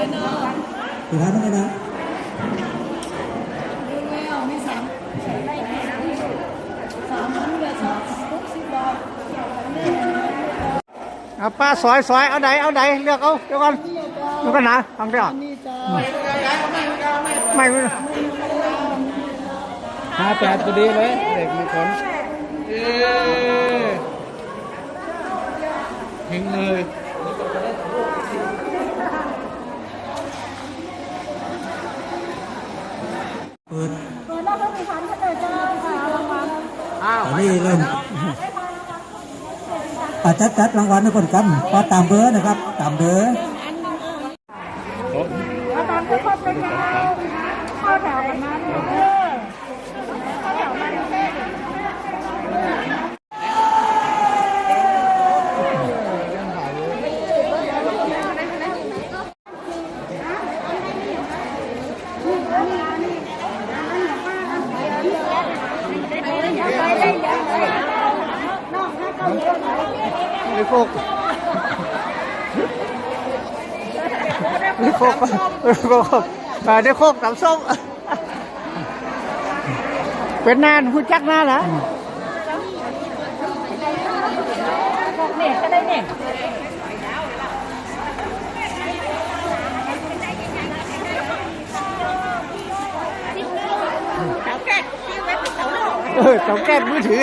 สุดท้ายนั่นเลยนะมีสามสามพันเหลือสองหกสิบบาทเอาป้าซอยซอยเอาไหนเอาไหนเลือกเอาเดี๋ยวก่อนดูกันนะทำได้หรอนี่จ้าไม่ไม่ห้าแปดพอดีเลยเด็กมีคนเอ๊เฮงเลย เปิด เปิดแล้วก็มีพันเท่าไหร่จ้าค่ะรางวัล อันนี้เริ่มอาจัดจัดรางวัลให้คนกันพอตามเบอร์นะครับ ตามเบอร์อาจารย์ทุกคนเป็นยังไงเข้าแถวกันนะเออเข้าแถวมาเนี่ย ไม่โฟกไม่โฟกไม่โฟกมาได้โคกสามส้ม เป็นนานพูดจักหน้าเหรอเนี่ยก็ได้เนี่ยเสาแก๊สที่ไว้เป็นเสาหลอกเออเสาแก้มมือถือ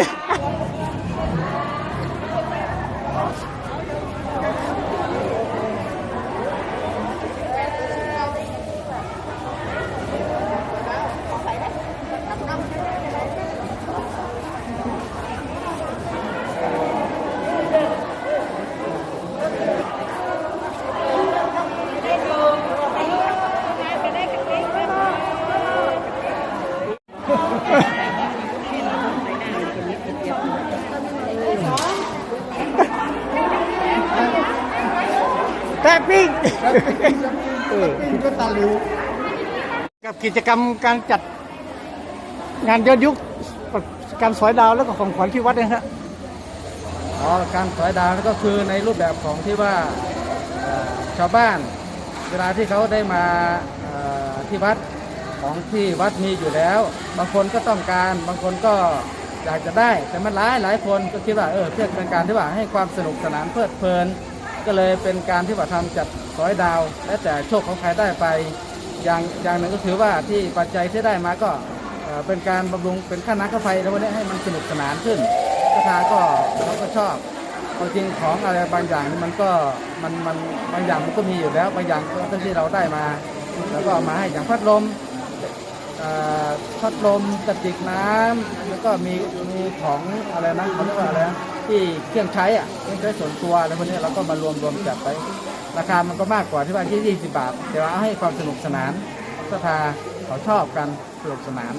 แต่ปิ้งเออก็ตาลิวกับกิจกรรมการจัดงานย้อนยุคการสอยดาวแล้วก็ของขวัญที่วัดเนะฮะอ๋อการสอยดาวนั่นก็คือในรูปแบบของที่ว่าเอ่อชาวบ้าน เวลาที่เขาได้มาเอ่อที่วัดของที่วัดมีอยู่แล้ว บางคนก็ต้องการบางคนก็อยากจะได้แต่มันหลายหลายคนก็คิดว่าเออเพื่อเป็นการที่ว่าให้ความสนุกสนานเพลิดเพลิน ก็เลยเป็นการที่ว่าทำจัดสอยดาว และแต่โชคของใครได้ไป อย่างอย่างหนึ่งก็ถือว่าที่ปัจจัยที่ได้มาก็เป็นการบำรุงเป็นค่าน้ำค่าไฟแล้ววันนี้ให้มันสนุกสนานขึ้นกระทาก็เขาก็ชอบควาจริงของอะไรบางอย่างนี่มันก็มันมันบางอย่างมันก็มีอยู่แล้วบางอย่างก็ที่เราได้มา แล้วก็มาให้อย่างพัดลมพัดลมกระติกน้ำแล้วก็มีมีของอะไรนะเขาเรียกว่าอะไรนะ ที่เครื่องใช้อะเครื่องใช้ส่วนตัวอะไรพวกนี้เราก็มารวมรวมจัดไป ราคามันก็มากกว่าที่ว่าที่20บาท แต่ว่าเอาให้ความสนุกสนานสภาเขาชอบกันสนุกสนาน